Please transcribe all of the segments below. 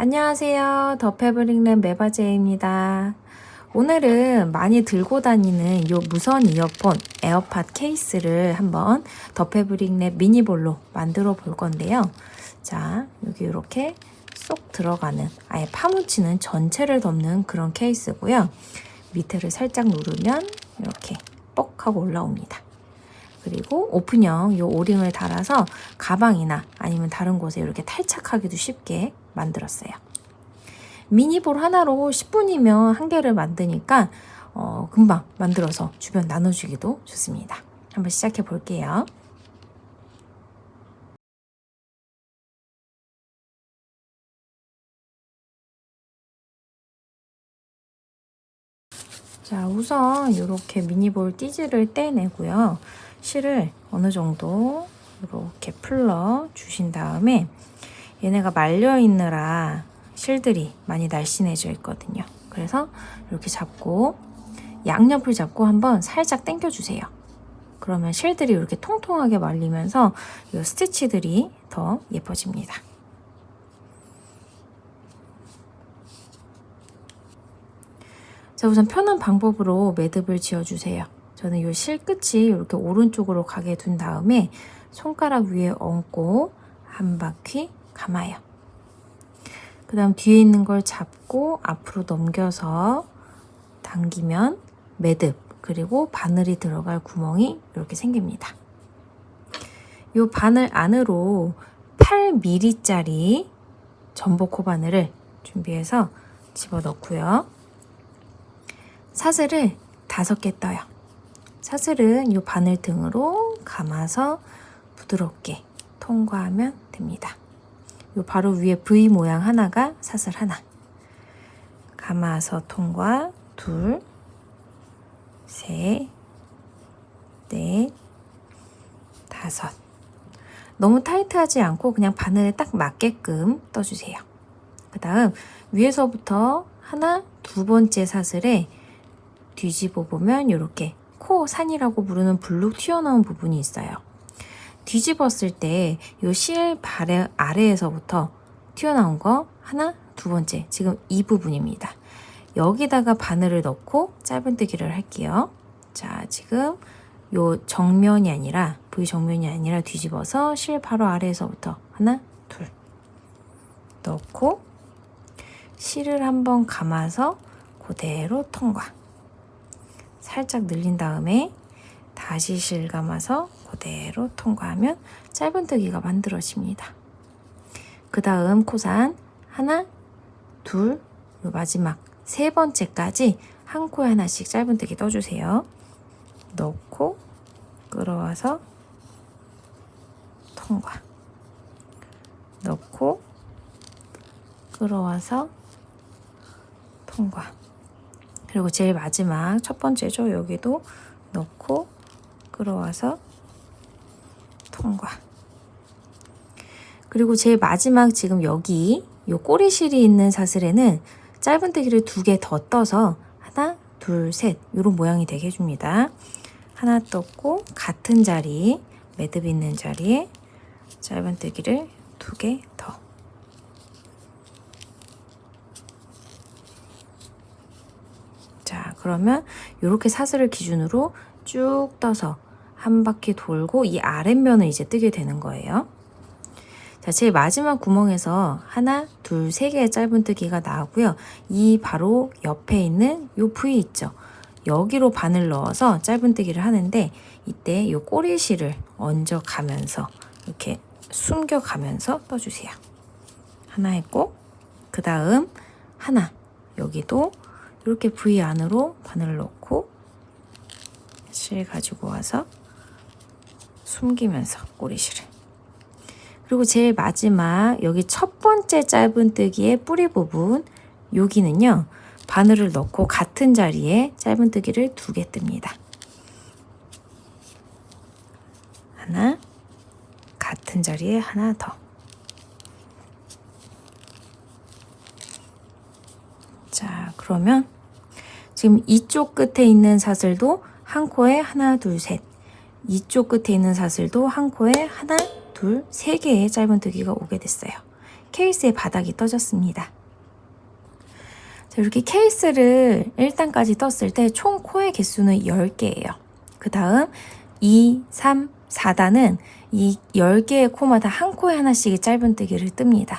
안녕하세요. 더 패브릭랩 메바제입니다. 오늘은 많이 들고 다니는 요 무선 이어폰 에어팟 케이스를 한번 더 패브릭랩 미니볼로 만들어 볼 건데요. 자, 여기 이렇게 쏙 들어가는 아예 파묻히는 전체를 덮는 그런 케이스고요. 밑에를 살짝 누르면 이렇게 뻑 하고 올라옵니다. 그리고 오픈형 요 오링을 달아서 가방이나 아니면 다른 곳에 이렇게 탈착하기도 쉽게 만들었어요. 미니볼 하나로 10분이면 한 개를 만드니까 어, 금방 만들어서 주변 나눠주기도 좋습니다. 한번 시작해 볼게요. 자, 우선 이렇게 미니볼 띠지를 떼내고요. 실을 어느 정도 이렇게 풀러 주신 다음에 얘네가 말려 있느라 실들이 많이 날씬해져 있거든요. 그래서 이렇게 잡고 양옆을 잡고 한번 살짝 당겨 주세요. 그러면 실들이 이렇게 통통하게 말리면서 이 스티치들이 더 예뻐집니다. 자, 우선 편한 방법으로 매듭을 지어주세요. 저는 이 실 끝이 이렇게 오른쪽으로 가게 둔 다음에 손가락 위에 얹고 한 바퀴 감아요. 그 다음 뒤에 있는 걸 잡고 앞으로 넘겨서 당기면 매듭 그리고 바늘이 들어갈 구멍이 이렇게 생깁니다. 이 바늘 안으로 8mm짜리 전복 호바늘을 준비해서 집어넣고요. 사슬을 다섯 개 떠요. 사슬은 이 바늘 등으로 감아서 부드럽게 통과하면 됩니다. 요 바로 위에 V 모양 하나가 사슬 하나. 감아서 통과 둘, 셋, 넷, 다섯. 너무 타이트하지 않고 그냥 바늘에 딱 맞게끔 떠주세요. 그 다음 위에서부터 하나, 두 번째 사슬에 뒤집어 보면 이렇게 코 산이라고 부르는 블룩 튀어나온 부분이 있어요. 뒤집었을 때 이 실 발의 아래에서부터 튀어나온 거 하나, 두 번째 지금 이 부분입니다. 여기다가 바늘을 넣고 짧은뜨기를 할게요. 자, 지금 요 정면이 아니라 V 정면이 아니라 뒤집어서 실 바로 아래에서부터 하나, 둘 넣고 실을 한번 감아서 그대로 통과. 살짝 늘린 다음에 다시 실 감아서 그대로 통과하면 짧은뜨기가 만들어집니다. 그 다음 코산 하나, 둘, 요 마지막 세 번째까지 한 코에 하나씩 짧은뜨기 떠주세요. 넣고 끌어와서 통과. 넣고 끌어와서 통과. 그리고 제일 마지막 첫 번째죠. 여기도 넣고 끌어와서 통과. 그리고 제일 마지막 지금 여기 요 꼬리실이 있는 사슬에는 짧은뜨기를 두 개 더 떠서 하나, 둘, 셋 이런 모양이 되게 해줍니다. 하나 떴고 같은 자리 매듭 있는 자리에 짧은뜨기를 두 개 더. 자, 그러면 이렇게 사슬을 기준으로 쭉 떠서 한 바퀴 돌고 이 아랫면을 이제 뜨게 되는 거예요. 자, 제일 마지막 구멍에서 하나, 둘, 세 개의 짧은뜨기가 나오고요. 이 바로 옆에 있는 요 부위 있죠. 여기로 바늘 넣어서 짧은뜨기를 하는데 이때 요 꼬리실을 얹어 가면서 이렇게 숨겨 가면서 떠주세요. 하나 했고 그 다음 하나 여기도 이렇게 부위 안으로 바늘을 넣고 실 가지고 와서 숨기면서 꼬리실을. 그리고 제일 마지막 여기 첫 번째 짧은뜨기의 뿌리 부분 여기는요 바늘을 넣고 같은 자리에 짧은뜨기를 두 개 뜹니다. 하나 같은 자리에 하나 더. 자, 그러면 지금 이쪽 끝에 있는 사슬도 한 코에 하나, 둘, 셋. 이쪽 끝에 있는 사슬도 한 코에 하나, 둘, 세 개의 짧은뜨기가 오게 됐어요. 케이스의 바닥이 떠졌습니다. 자, 이렇게 케이스를 1단까지 떴을 때 총 코의 개수는 10개예요. 그 다음 2, 3, 4단은 이 10개의 코마다 한 코에 하나씩의 짧은뜨기를 뜹니다.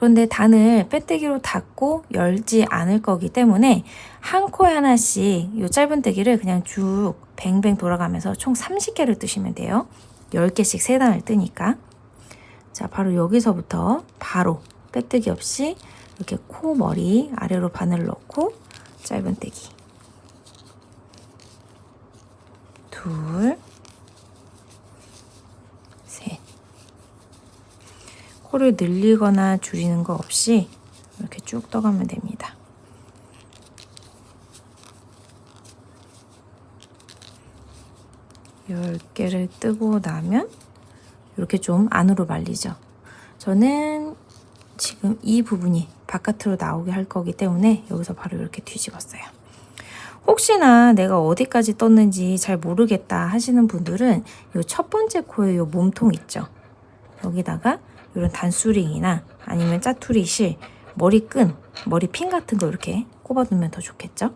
그런데 단을 빼뜨기로 닫고 열지 않을 거기 때문에 한 코에 하나씩 이 짧은뜨기를 그냥 쭉 뱅뱅 돌아가면서 총 30개를 뜨시면 돼요. 10개씩 3단을 뜨니까. 자, 바로 여기서부터 바로 빼뜨기 없이 이렇게 코 머리 아래로 바늘 넣고 짧은뜨기. 둘, 셋. 코를 늘리거나 줄이는 거 없이 이렇게 쭉 떠가면 됩니다. 열 개를 뜨고 나면 이렇게 좀 안으로 말리죠. 저는 지금 이 부분이 바깥으로 나오게 할 거기 때문에 여기서 바로 이렇게 뒤집었어요. 혹시나 내가 어디까지 떴는지 잘 모르겠다 하시는 분들은 이 첫 번째 코에 이 몸통 있죠. 여기다가 이런 단수링이나 아니면 짜투리 실, 머리끈, 머리핀 같은 거 이렇게 꼽아두면 더 좋겠죠.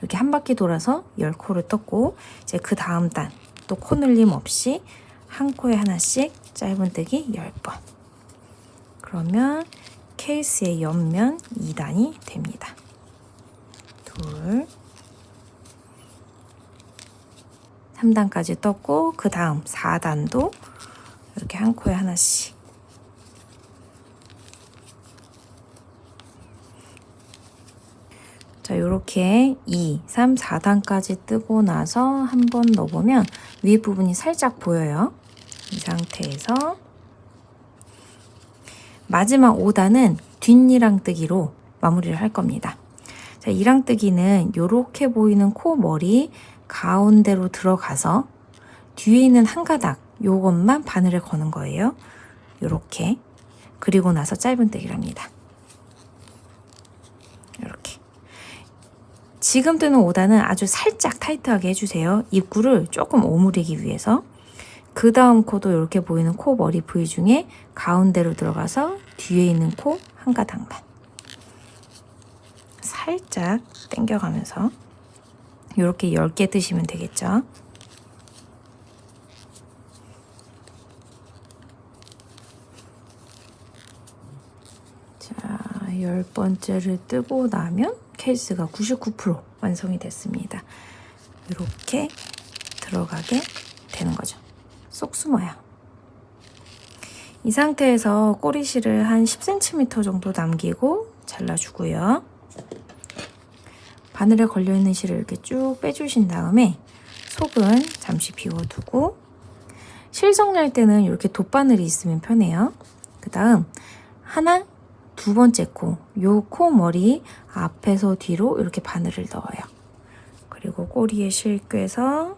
이렇게 한 바퀴 돌아서 열 코를 떴고 이제 그 다음 단 또 코 늘림 없이 한 코에 하나씩 짧은뜨기 10번. 그러면 케이스의 옆면 2단이 됩니다. 둘, 3단까지 떴고 그 다음 4단도 이렇게 한 코에 하나씩 자, 요렇게 2, 3, 4단까지 뜨고 나서 한 번 넣어보면 위 부분이 살짝 보여요. 이 상태에서 마지막 5단은 뒷니랑뜨기로 마무리를 할 겁니다. 자, 이랑뜨기는 요렇게 보이는 코 머리 가운데로 들어가서 뒤에 있는 한 가닥 요것만 바늘을 거는 거예요. 요렇게 그리고 나서 짧은 뜨기를 합니다. 이렇게 지금 뜨는 5단은 아주 살짝 타이트하게 해주세요. 입구를 조금 오므리기 위해서 그 다음 코도 이렇게 보이는 코 머리 부위 중에 가운데로 들어가서 뒤에 있는 코 한 가닥만 살짝 당겨가면서 이렇게 10개 뜨시면 되겠죠. 자, 열 번째를 뜨고 나면 케이스가 99% 완성이 됐습니다. 이렇게 들어가게 되는 거죠. 쏙 숨어요. 이 상태에서 꼬리실을 한 10cm 정도 남기고 잘라주고요. 바늘에 걸려있는 실을 이렇게 쭉 빼주신 다음에 속은 잠시 비워두고 실정날 때는 이렇게 돗바늘이 있으면 편해요. 그 다음 하나, 두 번째 코, 요 코 머리 앞에서 뒤로 이렇게 바늘을 넣어요. 그리고 꼬리에 실 꿰서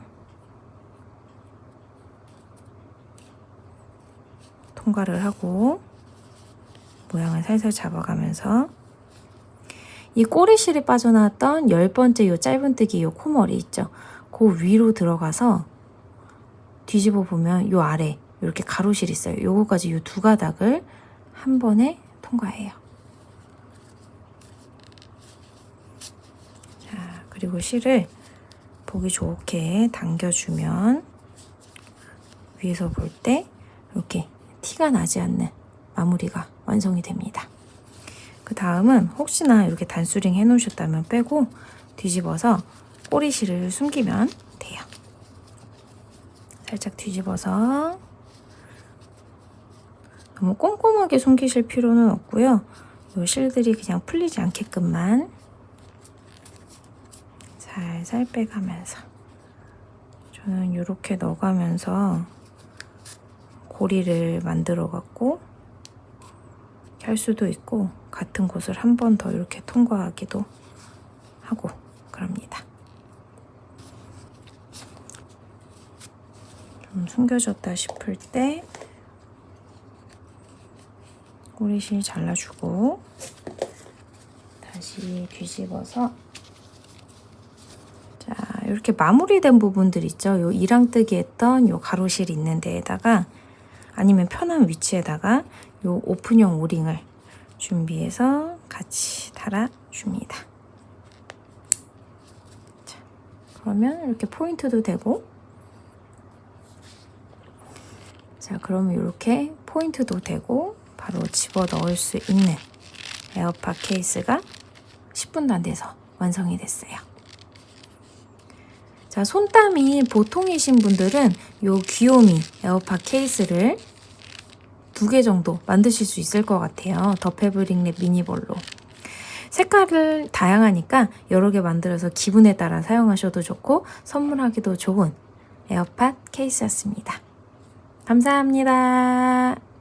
통과를 하고 모양을 살살 잡아가면서 이 꼬리실에 빠져나왔던 열 번째 요 짧은뜨기 요 코머리 있죠. 그 위로 들어가서 뒤집어 보면 요 아래 이렇게 가로실 있어요. 요거까지 요 두 가닥을 한 번에 통과해요. 자, 그리고 실을 보기 좋게 당겨주면 위에서 볼 때 이렇게 티가 나지 않는 마무리가 완성이 됩니다. 그 다음은 혹시나 이렇게 단수링 해놓으셨다면 빼고 뒤집어서 꼬리실을 숨기면 돼요. 살짝 뒤집어서 너무 꼼꼼하게 숨기실 필요는 없고요. 이 실들이 그냥 풀리지 않게끔만 살살 빼가면서 저는 이렇게 넣어가면서 고리를 만들어 갖고 할 수도 있고 같은 곳을 한 번 더 이렇게 통과하기도 하고 그럽니다. 좀 숨겨졌다 싶을 때 꼬리실 잘라주고 다시 뒤집어서 자 이렇게 마무리된 부분들 있죠. 요 이랑뜨기 했던 요 가로실 있는 데에다가 아니면 편한 위치에다가 요 오픈용 오링을 준비해서 같이 달아줍니다. 자, 그러면 이렇게 포인트도 되고 자, 그러면 이렇게 포인트도 되고 바로 집어 넣을 수 있는 에어팟 케이스가 10분도 안 돼서 완성이 됐어요. 자, 손땀이 보통이신 분들은 요 귀요미 에어팟 케이스를 두 개 정도 만드실 수 있을 것 같아요. 더 패브릭랩 미니볼로. 색깔을 다양하니까 여러 개 만들어서 기분에 따라 사용하셔도 좋고 선물하기도 좋은 에어팟 케이스였습니다. 감사합니다.